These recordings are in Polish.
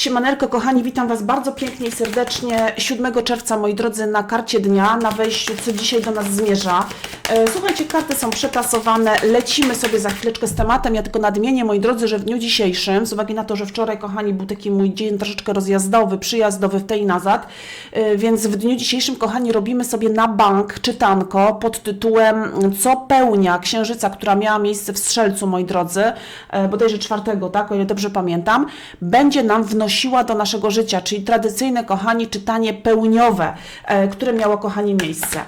Siemanelko, kochani, witam Was bardzo pięknie i serdecznie 7 czerwca, moi drodzy, na karcie dnia, na wejściu, co dzisiaj do nas zmierza. E, Słuchajcie, karty są przetasowane, lecimy sobie za chwileczkę z tematem. Ja tylko nadmienię, moi drodzy, że w dniu dzisiejszym, z uwagi na to, że wczoraj, kochani, był taki mój dzień troszeczkę rozjazdowy, przyjazdowy w tej nazad, e, więc w dniu dzisiejszym, kochani, robimy sobie na bank czytanko pod tytułem Co pełnia księżyca, która miała miejsce w Strzelcu, moi drodzy, e, bodajże czwartego, tak, o ile dobrze pamiętam, będzie nam wnosiła do naszego życia, czyli tradycyjne, kochani, czytanie pełniowe, które miało, kochani, miejsce.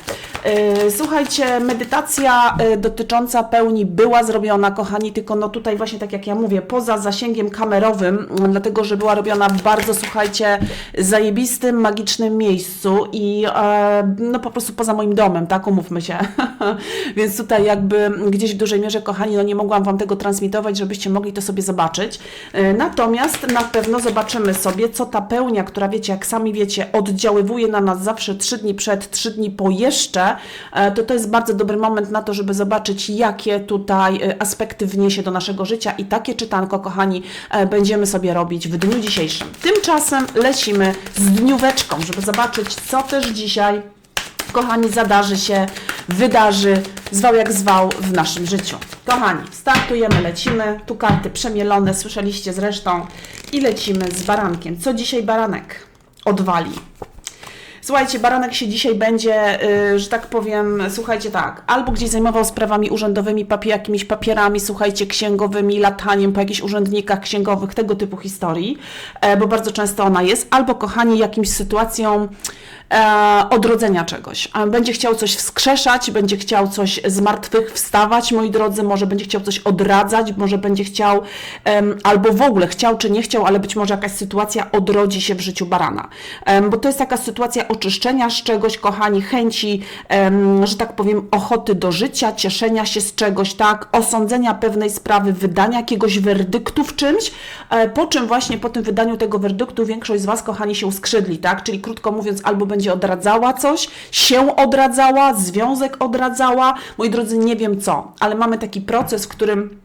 Słuchajcie, medytacja e, dotycząca pełni była zrobiona, kochani, tylko no tutaj właśnie tak jak ja mówię, poza zasięgiem kamerowym, dlatego, że była robiona w bardzo, słuchajcie, zajebistym, magicznym miejscu i e, no po prostu poza moim domem, tak, umówmy się. Więc tutaj jakby gdzieś w dużej mierze, kochani, no nie mogłam Wam tego transmitować, żebyście mogli to sobie zobaczyć. E, Natomiast na pewno zobaczymy sobie, co ta pełnia, która wiecie, jak sami wiecie, oddziaływuje na nas zawsze 3 dni przed, 3 dni po jeszcze, e, to to jest bardzo dobry moment na to, żeby zobaczyć, jakie tutaj e, aspekty wniesie do naszego życia i takie czytanko, kochani, e, będziemy sobie robić w dniu dzisiejszym. Tymczasem lecimy z dnióweczką, żeby zobaczyć, co też dzisiaj kochani, zadarzy się, wydarzy, zwał jak zwał w naszym życiu. Kochani, startujemy, lecimy. Tu karty przemielone, słyszeliście zresztą. I lecimy z barankiem. Co dzisiaj baranek odwali? Słuchajcie, baranek się dzisiaj będzie, y, że tak powiem, słuchajcie tak, albo gdzieś zajmował sprawami urzędowymi, papier, jakimiś papierami, słuchajcie, księgowymi, lataniem po jakichś urzędnikach księgowych, tego typu historii, e, bo bardzo często ona jest, albo kochani, jakimś sytuacją odrodzenia czegoś. Będzie chciał coś wskrzeszać, będzie chciał coś z martwych wstawać, moi drodzy, może będzie chciał coś odradzać, może będzie chciał, albo w ogóle chciał czy nie chciał, ale być może jakaś sytuacja odrodzi się w życiu barana. Bo to jest taka sytuacja oczyszczenia z czegoś, kochani, chęci, że tak powiem, ochoty do życia, cieszenia się z czegoś, tak, osądzenia pewnej sprawy, wydania jakiegoś werdyktu w czymś, e, po czym właśnie po tym wydaniu tego werdyktu większość z Was, kochani, się uskrzydli, tak, czyli krótko mówiąc, albo będzie odradzała coś, się odradzała, związek odradzała, moi drodzy, nie wiem co, ale mamy taki proces, w którym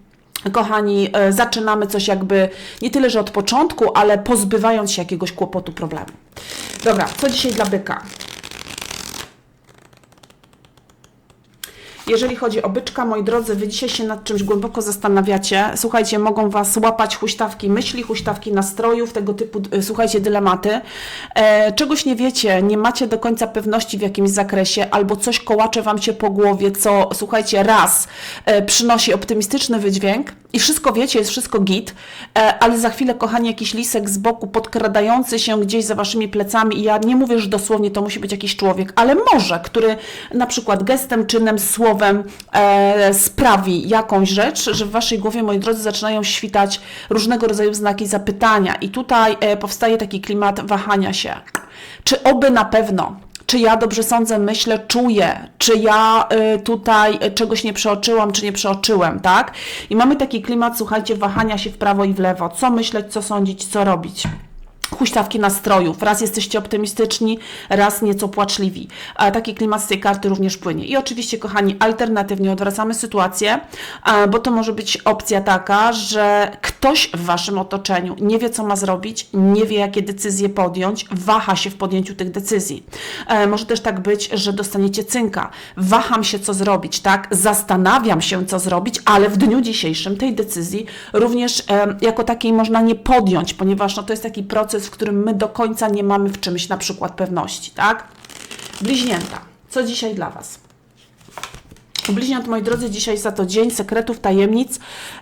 Kochani, e, zaczynamy coś jakby nie tyle, że od początku, ale pozbywając się jakiegoś kłopotu, problemu. Dobra, co dzisiaj dla byka? Jeżeli chodzi o byczka, moi drodzy, wy dzisiaj się nad czymś głęboko zastanawiacie. Słuchajcie, mogą was łapać huśtawki myśli, huśtawki nastrojów, tego typu, y, słuchajcie, dylematy. E, czegoś nie wiecie, nie macie do końca pewności w jakimś zakresie, albo coś kołacze wam się po głowie, co, słuchajcie, raz e, przynosi optymistyczny wydźwięk i wszystko wiecie, jest wszystko git, e, ale za chwilę, kochani, jakiś lisek z boku podkradający się gdzieś za waszymi plecami i ja nie mówię, że dosłownie to musi być jakiś człowiek, ale może, który na przykład gestem, czynem, słowem e, sprawi jakąś rzecz, że w waszej głowie, moi drodzy, zaczynają świtać różnego rodzaju znaki zapytania i tutaj e, powstaje taki klimat wahania się. Czy oby na pewno? Czy ja dobrze sądzę, myślę, czuję, czy ja y, tutaj czegoś nie przeoczyłam, czy nie przeoczyłem, tak? I mamy taki klimat, słuchajcie, wahania się w prawo i w lewo. Co myśleć, co sądzić, co robić huśtawki nastrojów. Raz jesteście optymistyczni, raz nieco płaczliwi. A taki klimat z tej karty również płynie. I oczywiście, kochani, alternatywnie odwracamy sytuację, bo to może być opcja taka, że ktoś w waszym otoczeniu nie wie, co ma zrobić, nie wie, jakie decyzje podjąć, waha się w podjęciu tych decyzji. E, może też tak być, że dostaniecie cynka. Waham się, co zrobić, tak? Zastanawiam się, co zrobić, ale w dniu dzisiejszym tej decyzji również jako takiej można nie podjąć, ponieważ no, to jest taki proces, w którym my do końca nie mamy w czymś na przykład pewności, tak? Bliźnięta. Co dzisiaj dla Was? Bliźniąt, moi drodzy, dzisiaj za to dzień sekretów, tajemnic.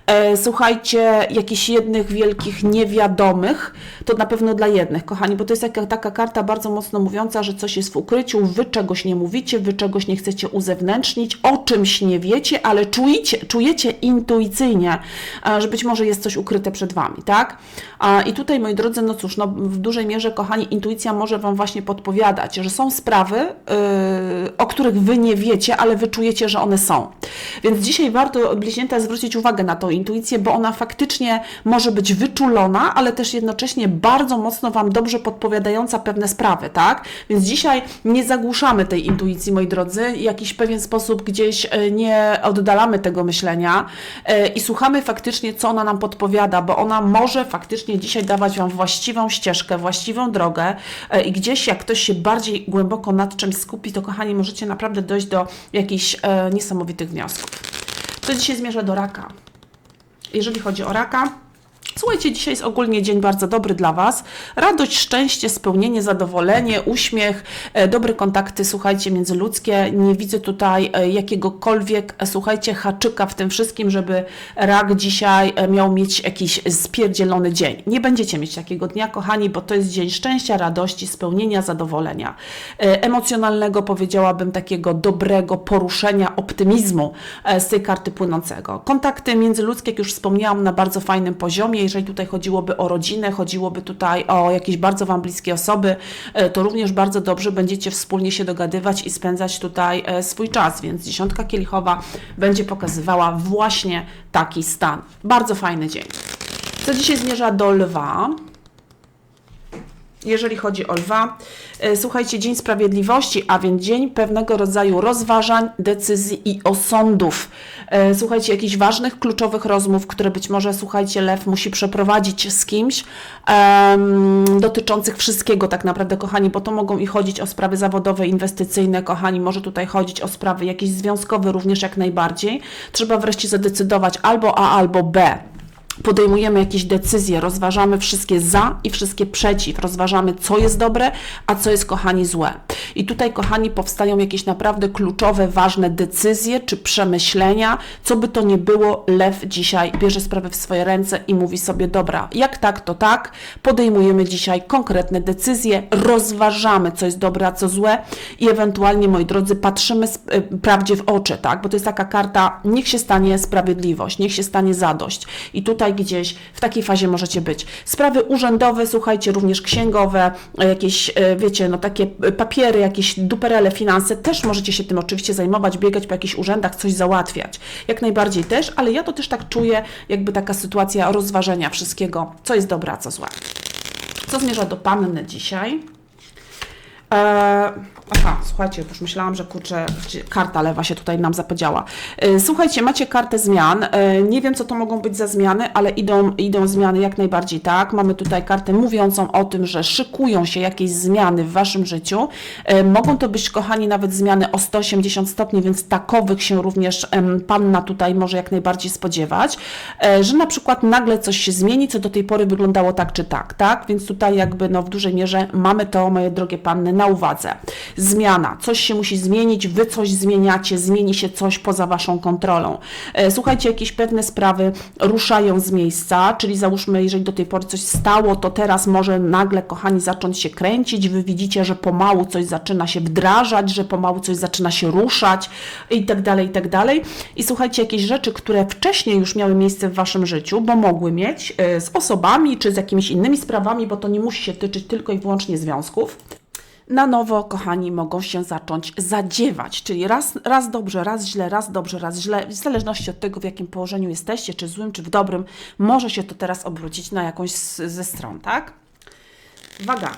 E, słuchajcie, jakichś jednych wielkich niewiadomych, to na pewno dla jednych, kochani, bo to jest taka, taka karta bardzo mocno mówiąca, że coś jest w ukryciu, wy czegoś nie mówicie, wy czegoś nie chcecie uzewnętrznić, o czymś nie wiecie, ale czujecie, czujecie intuicyjnie, e, że być może jest coś ukryte przed wami, tak? A, I tutaj, moi drodzy, no cóż, no w dużej mierze, kochani, intuicja może wam właśnie podpowiadać, że są sprawy, yy, o których wy nie wiecie, ale wy czujecie, że one one są. Więc dzisiaj warto bliźnięta zwrócić uwagę na tą intuicję, bo ona faktycznie może być wyczulona, ale też jednocześnie bardzo mocno Wam dobrze podpowiadająca pewne sprawy, tak? Więc dzisiaj nie zagłuszamy tej intuicji, moi drodzy, w jakiś pewien sposób gdzieś e, nie oddalamy tego myślenia e, i słuchamy faktycznie, co ona nam podpowiada, bo ona może faktycznie dzisiaj dawać Wam właściwą ścieżkę, właściwą drogę e, i gdzieś jak ktoś się bardziej głęboko nad czymś skupi, to kochani, możecie naprawdę dojść do jakichś niesamowitych wniosków. To dzisiaj zmierza do raka. Jeżeli chodzi o raka, Słuchajcie, dzisiaj jest ogólnie dzień bardzo dobry dla Was. Radość, szczęście, spełnienie, zadowolenie, uśmiech, e, dobre kontakty, słuchajcie, międzyludzkie. Nie widzę tutaj e, jakiegokolwiek, e, słuchajcie, haczyka w tym wszystkim, żeby rak dzisiaj miał mieć jakiś spierdzielony dzień. Nie będziecie mieć takiego dnia, kochani, bo to jest dzień szczęścia, radości, spełnienia, zadowolenia. Emocjonalnego, powiedziałabym, takiego dobrego poruszenia, optymizmu z tej karty płynącego. Kontakty międzyludzkie, jak już wspomniałam, na bardzo fajnym poziomie jeżeli tutaj chodziłoby o rodzinę, chodziłoby tutaj o jakieś bardzo Wam bliskie osoby, e, to również bardzo dobrze będziecie wspólnie się dogadywać i spędzać tutaj e, swój czas, więc dziesiątka kielichowa będzie pokazywała właśnie taki stan. Bardzo fajny dzień. Co dzisiaj zmierza do lwa? jeżeli chodzi o lwa. E, słuchajcie, Dzień Sprawiedliwości, a więc dzień pewnego rodzaju rozważań, decyzji i osądów. E, słuchajcie, jakichś ważnych, kluczowych rozmów, które być może, słuchajcie, lew musi przeprowadzić z kimś, um, dotyczących wszystkiego tak naprawdę, kochani, bo to mogą i chodzić o sprawy zawodowe, inwestycyjne, kochani, może tutaj chodzić o sprawy jakieś związkowe również jak najbardziej. Trzeba wreszcie zadecydować albo A, albo B podejmujemy jakieś decyzje, rozważamy wszystkie za i wszystkie przeciw, rozważamy, co jest dobre, a co jest, kochani, złe. I tutaj, kochani, powstają jakieś naprawdę kluczowe, ważne decyzje czy przemyślenia. Co by to nie było, lew dzisiaj bierze sprawę w swoje ręce i mówi sobie: Dobra, jak tak, to tak. Podejmujemy dzisiaj konkretne decyzje, rozważamy, co jest dobre, a co złe, i ewentualnie, moi drodzy, patrzymy e, prawdzie w oczy, tak? Bo to jest taka karta: niech się stanie sprawiedliwość, niech się stanie zadość. I tutaj tutaj gdzieś w takiej fazie możecie być. Sprawy urzędowe, słuchajcie, również księgowe, jakieś, e, wiecie, no takie papiery, jakieś duperele, finanse, też możecie się tym oczywiście zajmować, biegać po jakichś urzędach, coś załatwiać. Jak najbardziej też, ale ja to też tak czuję, jakby taka sytuacja rozważenia wszystkiego, co jest dobre, a co złe. Co zmierza do panny dzisiaj? Eee, aha, słuchajcie, już myślałam, że kurczę, karta lewa się tutaj nam zapodziała. Eee, słuchajcie, macie kartę zmian. Eee, nie wiem, co to mogą być za zmiany, ale idą, idą zmiany jak najbardziej tak. Mamy tutaj kartę mówiącą o tym, że szykują się jakieś zmiany w Waszym życiu. Mogą to być, kochani, nawet zmiany o 180 stopni, więc takowych się również Panna tutaj może jak najbardziej spodziewać, że na przykład nagle coś się zmieni, co do tej pory wyglądało tak czy tak, tak? Więc tutaj jakby no w dużej mierze mamy to, moje drogie Panny, na uwadze. Zmiana. Coś się musi zmienić, wy coś zmieniacie, zmieni się coś poza waszą kontrolą. E, słuchajcie, jakieś pewne sprawy ruszają z miejsca, czyli załóżmy, jeżeli do tej pory coś stało, to teraz może nagle, kochani, zacząć się kręcić. Wy widzicie, że pomału coś zaczyna się wdrażać, że pomału coś zaczyna się ruszać i tak dalej, i tak dalej. I słuchajcie, jakieś rzeczy, które wcześniej już miały miejsce w waszym życiu, bo mogły mieć e, z osobami czy z jakimiś innymi sprawami, bo to nie musi się tyczyć tylko i wyłącznie związków na nowo, kochani, mogą się zacząć zadziewać, czyli raz, raz dobrze, raz źle, raz dobrze, raz źle, w zależności od tego, w jakim położeniu jesteście, czy złym, czy w dobrym, może się to teraz obrócić na jakąś ze stron, tak? Waga.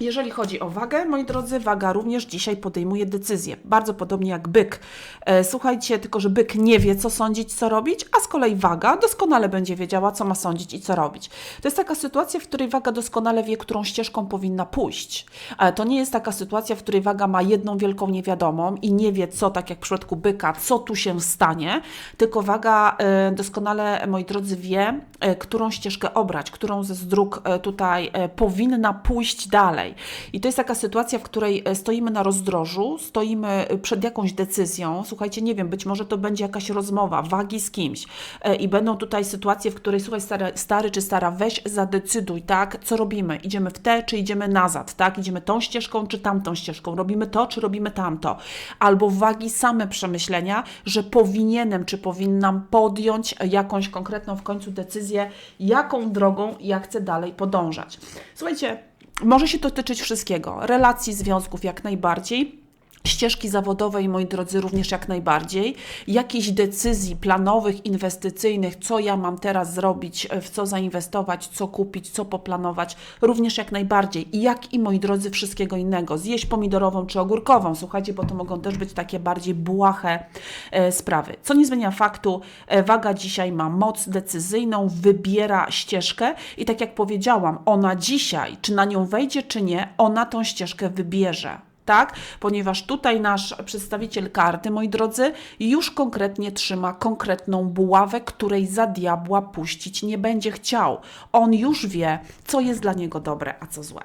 Jeżeli chodzi o wagę, moi drodzy, waga również dzisiaj podejmuje decyzję. Bardzo podobnie jak byk. E, słuchajcie, tylko że byk nie wie, co sądzić, co robić, a z kolei waga doskonale będzie wiedziała, co ma sądzić i co robić. To jest taka sytuacja, w której waga doskonale wie, którą ścieżką powinna pójść. Ale to nie jest taka sytuacja, w której waga ma jedną wielką niewiadomą i nie wie, co, tak jak w przypadku byka, co tu się stanie, tylko waga e, doskonale, moi drodzy, wie, e, którą ścieżkę obrać, którą ze dróg tutaj powinna pójść dalej. I to jest taka sytuacja, w której e, stoimy na rozdrożu, stoimy e, przed jakąś decyzją. Słuchajcie, nie wiem, być może to będzie jakaś rozmowa, wagi z kimś e, i będą tutaj sytuacje, w której słuchaj, stary, stary czy stara, weź zadecyduj, tak, co robimy? Idziemy w te, czy idziemy nazad, tak? Idziemy tą ścieżką, czy tamtą ścieżką? Robimy to, czy robimy tamto? Albo wagi same przemyślenia, że powinienem, czy powinnam podjąć jakąś konkretną w końcu decyzję, jaką drogą ja chcę dalej podążać. Słuchajcie, Może się dotyczyć wszystkiego. Relacji, związków jak najbardziej. Ścieżki zawodowej, moi drodzy, również jak najbardziej. Jakichś decyzji planowych, inwestycyjnych, co ja mam teraz zrobić, w co zainwestować, co kupić, co poplanować, również jak najbardziej. I jak i moi drodzy, wszystkiego innego. Zjeść pomidorową czy ogórkową, słuchajcie, bo to mogą też być takie bardziej błahe e, sprawy. Co nie zmienia faktu, e, waga dzisiaj ma moc decyzyjną, wybiera ścieżkę i tak jak powiedziałam, ona dzisiaj, czy na nią wejdzie, czy nie, ona tą ścieżkę wybierze tak? Ponieważ tutaj nasz przedstawiciel karty, moi drodzy, już konkretnie trzyma konkretną buławę, której za diabła puścić nie będzie chciał. On już wie, co jest dla niego dobre, a co złe.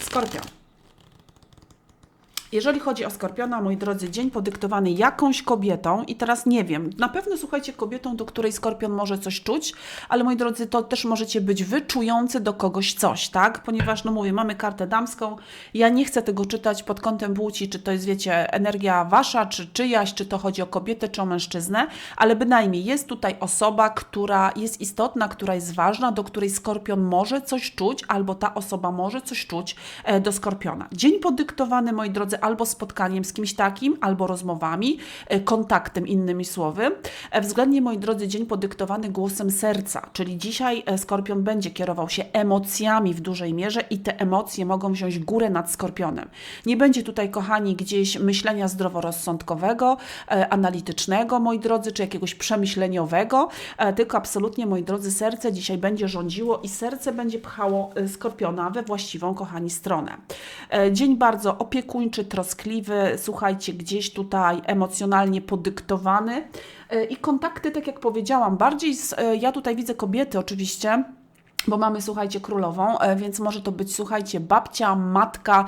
Skorpion. Jeżeli chodzi o Skorpiona, moi drodzy, dzień podyktowany jakąś kobietą i teraz nie wiem, na pewno słuchajcie kobietą, do której Skorpion może coś czuć, ale moi drodzy, to też możecie być wyczujący do kogoś coś, tak? Ponieważ, no mówię, mamy kartę damską, ja nie chcę tego czytać pod kątem płci, czy to jest, wiecie, energia wasza, czy czyjaś, czy to chodzi o kobietę, czy o mężczyznę, ale bynajmniej jest tutaj osoba, która jest istotna, która jest ważna, do której Skorpion może coś czuć, albo ta osoba może coś czuć e, do Skorpiona. Dzień podyktowany, moi drodzy, albo spotkaniem z kimś takim, albo rozmowami, e, kontaktem, innymi słowy. E, względnie, moi drodzy, dzień podyktowany głosem serca, czyli dzisiaj e, Skorpion będzie kierował się emocjami w dużej mierze i te emocje mogą wziąć górę nad Skorpionem. Nie będzie tutaj, kochani, gdzieś myślenia zdroworozsądkowego, analitycznego, moi drodzy, czy jakiegoś przemyśleniowego, tylko absolutnie, moi drodzy, serce dzisiaj będzie rządziło i serce będzie pchało Skorpiona we właściwą, kochani, stronę. Dzień bardzo opiekuńczy, troskliwy, słuchajcie, gdzieś tutaj emocjonalnie podyktowany. E, I kontakty, tak jak powiedziałam, bardziej z, e, ja tutaj widzę kobiety oczywiście, bo mamy, słuchajcie, królową, e, więc może to być, słuchajcie, babcia, matka,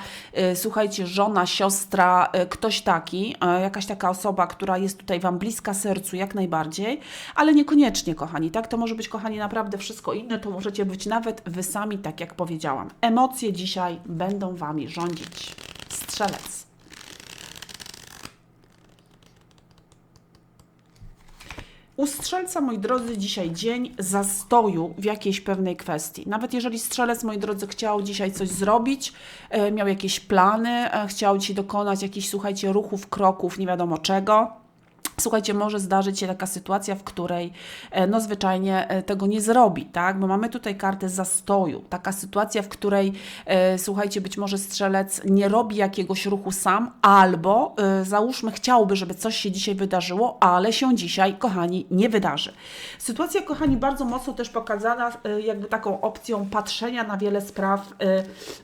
słuchajcie, żona, siostra, ktoś taki, jakaś taka osoba, która jest tutaj Wam bliska sercu, jak najbardziej, ale niekoniecznie, kochani, tak? To może być, kochani, naprawdę wszystko inne, to możecie być nawet Wy sami, tak jak powiedziałam. Emocje dzisiaj będą Wami rządzić. Strzelec. U strzelca, moi drodzy, dzisiaj dzień zastoju w jakiejś pewnej kwestii. Nawet jeżeli strzelec, moi drodzy, chciał dzisiaj coś zrobić, e, miał jakieś plany, e, chciał dzisiaj dokonać jakichś, słuchajcie, ruchów, kroków, nie wiadomo czego, Słuchajcie, może zdarzyć się taka sytuacja, w której e, no zwyczajnie e, tego nie zrobi, tak? Bo mamy tutaj kartę zastoju. Taka sytuacja, w której e, słuchajcie, być może strzelec nie robi jakiegoś ruchu sam, albo załóżmy chciałby, żeby coś się dzisiaj wydarzyło, ale się dzisiaj, kochani, nie wydarzy. Sytuacja, kochani, bardzo mocno też pokazana jakby taką opcją patrzenia na wiele spraw,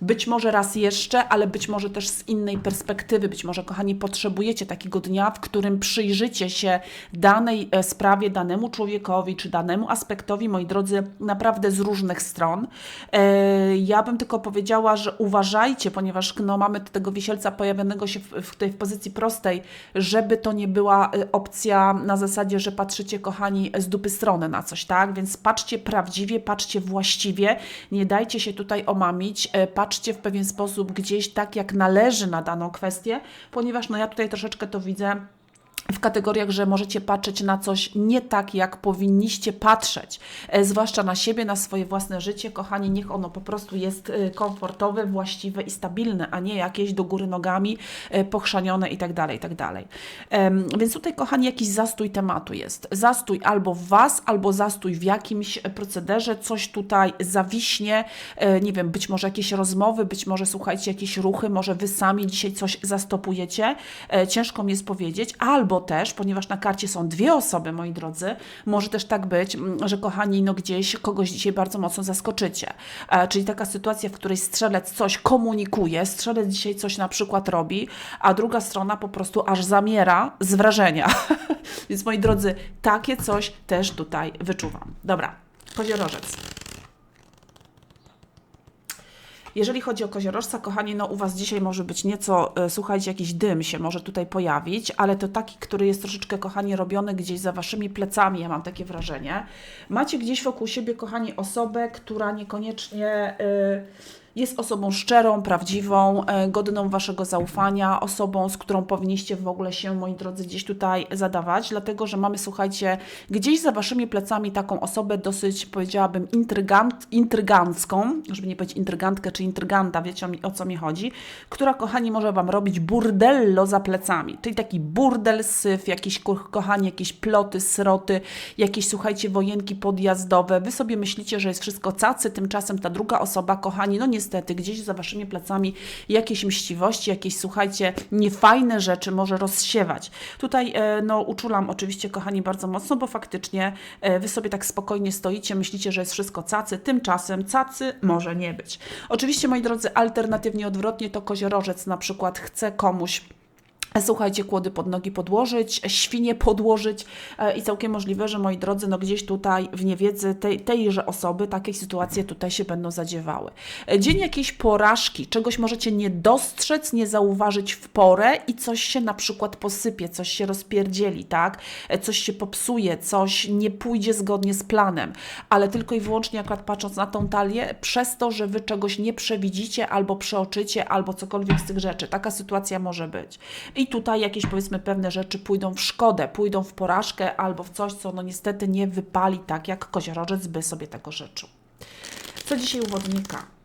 być może raz jeszcze, ale być może też z innej perspektywy. Być może, kochani, potrzebujecie takiego dnia, w którym przyjrzycie się danej e, sprawie, danemu człowiekowi czy danemu aspektowi, moi drodzy, naprawdę z różnych stron. E, ja bym tylko powiedziała, że uważajcie, ponieważ no, mamy tego wisielca pojawionego się w, w tej w pozycji prostej, żeby to nie była e, opcja na zasadzie, że patrzycie, kochani, z dupy strony na coś, tak? Więc patrzcie prawdziwie, patrzcie właściwie, nie dajcie się tutaj omamić, patrzcie w pewien sposób gdzieś tak, jak należy na daną kwestię, ponieważ no ja tutaj troszeczkę to widzę w kategoriach, że możecie patrzeć na coś nie tak, jak powinniście patrzeć, e, zwłaszcza na siebie, na swoje własne życie. Kochani, niech ono po prostu jest e, komfortowe, właściwe i stabilne, a nie jakieś do góry nogami, e, pochrzanione i tak dalej, i tak. Więc tutaj, kochani, jakiś zastój tematu jest. Zastój albo w Was, albo zastój w jakimś procederze, coś tutaj zawiśnie, nie wiem, być może jakieś rozmowy, być może słuchajcie, jakieś ruchy, może Wy sami dzisiaj coś zastopujecie. Ciężko mi jest powiedzieć, albo też, ponieważ na karcie są dwie osoby, moi drodzy, może też tak być, mm, że kochani, no gdzieś kogoś dzisiaj bardzo mocno zaskoczycie. E, czyli taka sytuacja, w której strzelec coś komunikuje, strzelec dzisiaj coś na przykład robi, a druga strona po prostu aż zamiera z wrażenia. Więc moi drodzy, takie coś też tutaj wyczuwam. Dobra, koziorożec. Jeżeli chodzi o koziorożca, kochani, no u Was dzisiaj może być nieco, e, słuchajcie, jakiś dym się może tutaj pojawić, ale to taki, który jest troszeczkę, kochani, robiony gdzieś za Waszymi plecami, ja mam takie wrażenie. Macie gdzieś wokół siebie, kochani, osobę, która niekoniecznie... Yy, jest osobą szczerą, prawdziwą, e, godną Waszego zaufania, osobą, z którą powinniście w ogóle się, moi drodzy, gdzieś tutaj zadawać, dlatego że mamy, słuchajcie, gdzieś za Waszymi plecami taką osobę dosyć, powiedziałabym, intrygant, intrygancką, żeby nie powiedzieć intrygantkę czy intryganta, wiecie o, co mi chodzi, która, kochani, może Wam robić burdello za plecami, czyli taki burdel, syf, jakieś, ko- kochani, jakieś ploty, sroty, jakieś, słuchajcie, wojenki podjazdowe. Wy sobie myślicie, że jest wszystko cacy, tymczasem ta druga osoba, kochani, no niestety, gdzieś za Waszymi plecami jakieś mściwości, jakieś, słuchajcie, niefajne rzeczy może rozsiewać. Tutaj, e, no, uczulam oczywiście, kochani, bardzo mocno, bo faktycznie e, Wy sobie tak spokojnie stoicie, myślicie, że jest wszystko cacy, tymczasem cacy może nie być. Oczywiście, moi drodzy, alternatywnie odwrotnie to koziorożec na przykład chce komuś Słuchajcie, kłody pod nogi podłożyć, świnie podłożyć e, i całkiem możliwe, że moi drodzy, no gdzieś tutaj w niewiedzy tej, tejże osoby takie sytuacje tutaj się będą zadziewały. E, Dzień jakiejś porażki, czegoś możecie nie dostrzec, nie zauważyć w porę i coś się na przykład posypie, coś się rozpierdzieli, tak? E, Coś się popsuje, coś nie pójdzie zgodnie z planem, ale tylko i wyłącznie akurat patrząc na tą talię, przez to, że Wy czegoś nie przewidzicie albo przeoczycie, albo cokolwiek z tych rzeczy. Taka sytuacja może być. I tutaj jakieś powiedzmy pewne rzeczy pójdą w szkodę, pójdą w porażkę albo w coś, co no niestety nie wypali tak, jak koziorożec by sobie tego życzył. Co dzisiaj u wodnika?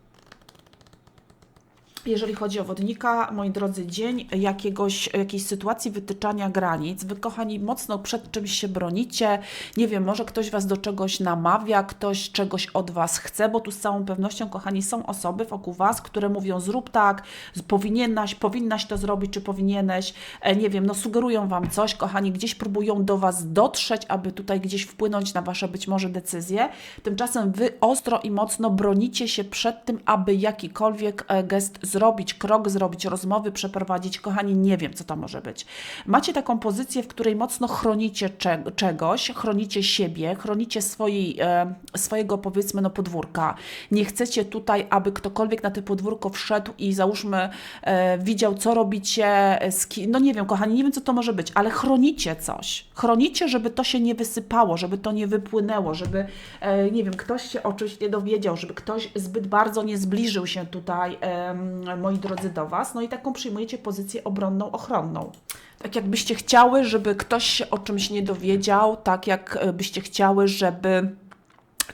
Jeżeli chodzi o wodnika, moi drodzy, dzień jakiegoś, jakiejś sytuacji wytyczania granic. Wy, kochani, mocno przed czymś się bronicie. Nie wiem, może ktoś Was do czegoś namawia, ktoś czegoś od Was chce, bo tu z całą pewnością, kochani, są osoby wokół Was, które mówią zrób tak, powinnaś, powinnaś to zrobić, czy powinieneś. E, nie wiem, no sugerują Wam coś, kochani, gdzieś próbują do Was dotrzeć, aby tutaj gdzieś wpłynąć na Wasze być może decyzje. Tymczasem Wy ostro i mocno bronicie się przed tym, aby jakikolwiek e, gest zrobić, krok zrobić, rozmowy przeprowadzić. Kochani, nie wiem, co to może być. Macie taką pozycję, w której mocno chronicie cze- czegoś, chronicie siebie, chronicie swojej, e, swojego, powiedzmy, no, podwórka. Nie chcecie tutaj, aby ktokolwiek na to podwórko wszedł i załóżmy e, widział, co robicie, e, z ki- no nie wiem, kochani, nie wiem, co to może być, ale chronicie coś. Chronicie, żeby to się nie wysypało, żeby to nie wypłynęło, żeby, e, nie wiem, ktoś się o czymś nie dowiedział, żeby ktoś zbyt bardzo nie zbliżył się tutaj, em, moi drodzy, do Was. No i taką przyjmujecie pozycję obronną, ochronną. Tak jakbyście chciały, żeby ktoś się o czymś nie dowiedział, tak jak e, chciały, żeby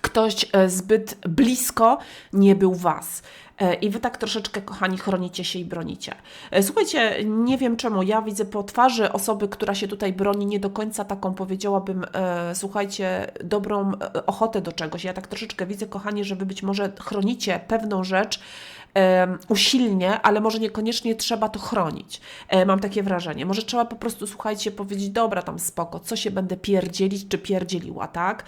ktoś e, zbyt blisko nie był Was. E, I wy tak troszeczkę, kochani, chronicie się i bronicie. Słuchajcie, nie wiem czemu, ja widzę po twarzy osoby, która się tutaj broni, nie do końca taką, powiedziałabym, e, słuchajcie, dobrą ochotę do czegoś. Ja tak troszeczkę widzę, kochani, że wy być może chronicie pewną rzecz, usilnie, ale może niekoniecznie trzeba to chronić. E, mam takie wrażenie. Może trzeba po prostu, słuchajcie, powiedzieć, dobra, tam spoko, co się będę pierdzielić, czy pierdzieliła, tak?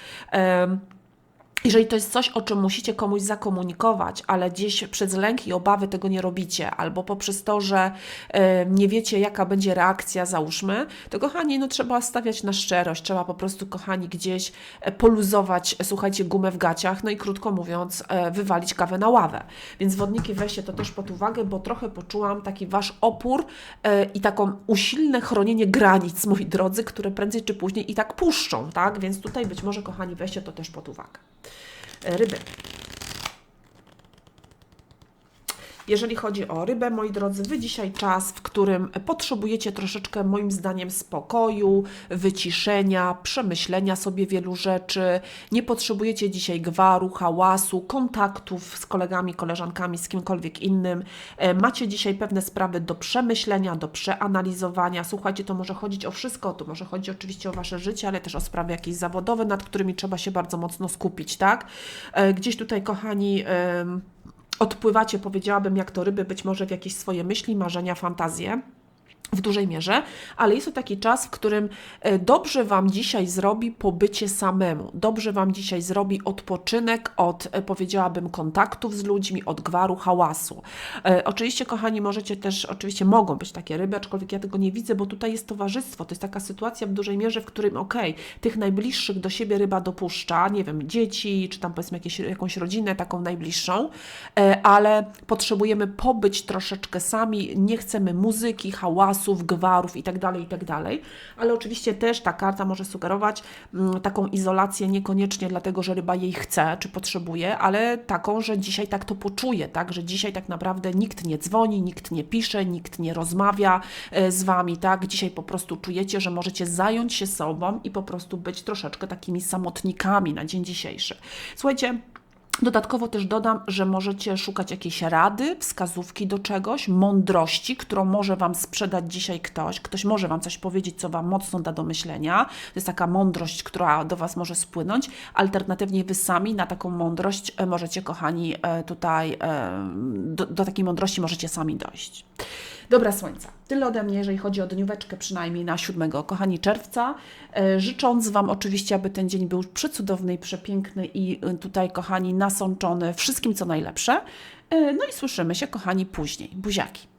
Jeżeli to jest coś, o czym musicie komuś zakomunikować, ale gdzieś przez lęk i obawy tego nie robicie, albo poprzez to, że e, nie wiecie, jaka będzie reakcja, załóżmy, to kochani, no trzeba stawiać na szczerość, trzeba po prostu, kochani, gdzieś e, poluzować, e, słuchajcie, gumę w gaciach, no i krótko mówiąc, e, wywalić kawę na ławę. Więc wodniki weźcie to też pod uwagę, bo trochę poczułam taki wasz opór e, i taką usilne chronienie granic, moi drodzy, które prędzej czy później i tak puszczą, tak? Więc tutaj być może, kochani, weźcie to też pod uwagę. E, Ryby. Jeżeli chodzi o rybę, moi drodzy, wy dzisiaj czas, w którym potrzebujecie troszeczkę, moim zdaniem, spokoju, wyciszenia, przemyślenia sobie wielu rzeczy. Nie potrzebujecie dzisiaj gwaru, hałasu, kontaktów z kolegami, koleżankami, z kimkolwiek innym. E, Macie dzisiaj pewne sprawy do przemyślenia, do przeanalizowania. Słuchajcie, to może chodzić o wszystko, to może chodzić oczywiście o wasze życie, ale też o sprawy jakieś zawodowe, nad którymi trzeba się bardzo mocno skupić, tak? E, Gdzieś tutaj, kochani, odpływacie, powiedziałabym, jak to ryby, być może w jakieś swoje myśli, marzenia, fantazje. W dużej mierze, ale jest to taki czas, w którym e, dobrze Wam dzisiaj zrobi pobycie samemu. Dobrze Wam dzisiaj zrobi odpoczynek od, e, powiedziałabym, kontaktów z ludźmi, od gwaru, hałasu. E, oczywiście, kochani, możecie też, oczywiście mogą być takie ryby, aczkolwiek ja tego nie widzę, bo tutaj jest towarzystwo. To jest taka sytuacja w dużej mierze, w którym, okej, tych najbliższych do siebie ryba dopuszcza, nie wiem, dzieci, czy tam powiedzmy jakieś, jakąś rodzinę taką najbliższą, ale potrzebujemy pobyć troszeczkę sami, nie chcemy muzyki, hałasu, hałasów, gwarów itd., itd. Ale oczywiście też ta karta może sugerować mm, taką izolację niekoniecznie dlatego, że ryba jej chce czy potrzebuje, ale taką, że dzisiaj tak to poczuje, tak, że dzisiaj tak naprawdę nikt nie dzwoni, nikt nie pisze, nikt nie rozmawia e, z wami, tak, dzisiaj po prostu czujecie, że możecie zająć się sobą i po prostu być troszeczkę takimi samotnikami na dzień dzisiejszy. Słuchajcie, Dodatkowo też dodam, że możecie szukać jakiejś rady, wskazówki do czegoś, mądrości, którą może Wam sprzedać dzisiaj ktoś. Ktoś może Wam coś powiedzieć, co Wam mocno da do myślenia. To jest taka mądrość, która do Was może spłynąć. Alternatywnie Wy sami na taką mądrość e, możecie, kochani, e, tutaj e, do, do takiej mądrości możecie sami dojść. Dobra słońca. Tyle ode mnie, jeżeli chodzi o dnióweczkę, przynajmniej na 7, kochani, czerwca. E, Życząc Wam oczywiście, aby ten dzień był przecudowny i przepiękny i e, tutaj, kochani, nasączony wszystkim, co najlepsze. E, No i słyszymy się, kochani, później. Buziaki.